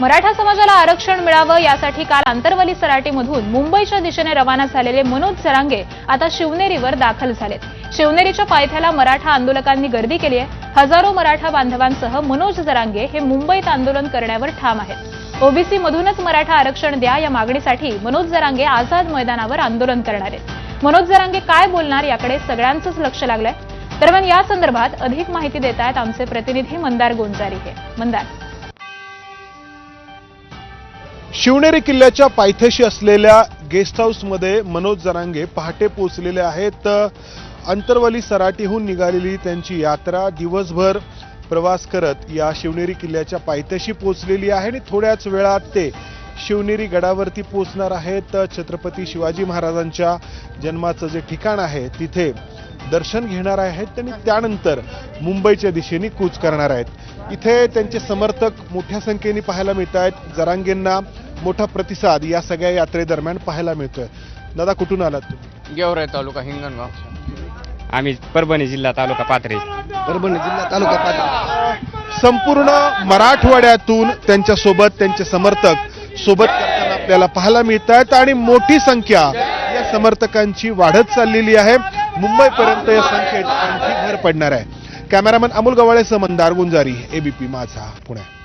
मराठा समाजाला आरक्षण मिळावं यासाठी काल आंतरवली सराटीमधून मुंबईच्या दिशेने रवाना झालेले मनोज जरांगे आता शिवनेरीवर दाखल झालेत. शिवनेरीच्या पायथ्याला मराठा आंदोलकांनी गर्दी केली आहे. हजारो मराठा बांधवांसह मनोज जरांगे हे मुंबईत आंदोलन करण्यावर ठाम आहेत. ओबीसी मधूनच मराठा आरक्षण द्या या मागणीसाठी मनोज जरांगे आझाद मैदानावर आंदोलन करणार आहेत. मनोज जरांगे काय बोलणार याकडे सगळ्यांचंच लक्ष लागलंय. दरम्यान या संदर्भात अधिक माहिती देत आहेत आमचे प्रतिनिधी मंदार गोंजारी हे. मंदार. शिवनेरी किल्ल्याच्या पायथ्याशी असलेल्या गेस्ट हाऊसमध्ये मनोज जरांगे पहाटे पोहोचलेले आहेत. अंतरवली सराटीहून निघालेली त्यांची यात्रा दिवसभर प्रवास करत या शिवनेरी किल्ल्याच्या पायथ्याशी पोहोचलेली आहे आणि थोड्याच वेळात ते शिवनेरी गडावरती पोहोचणार आहेत. छत्रपती शिवाजी महाराजांच्या जन्माचं जे ठिकाण आहे तिथे दर्शन घेणार आहेत आणि त्यानंतर मुंबईच्या दिशेने कूच करणार आहेत. इथे त्यांचे समर्थक मोठ्या संख्येने पाहायला मिळत आहेत जरांगेंना मोठा प्रतिसाद या सगळ्या यात्रेदरम्यान पाहायला मिळतोय. दादा कुठून आलात तुम्ही? गेवराई तालुका हिंगणगाव. आम्ही परभणी जिल्हा तालुका पाथरे. परभणी जिल्हा तालुका पाटण संपूर्ण मराठवाड्यातून त्यांच्यासोबत त्यांचे समर्थक सोबत करताना आपल्याला पाहायला मिळत आहेत आणि मोठी संख्या या समर्थकांची वाढत चाललेली आहे. मुंबईपर्यंत या संख्येत आणखी भर पडणार आहे. कॅमेरामन अमोल गवाळेसह मंदार गुंजारी एबीपी माझा पुणे.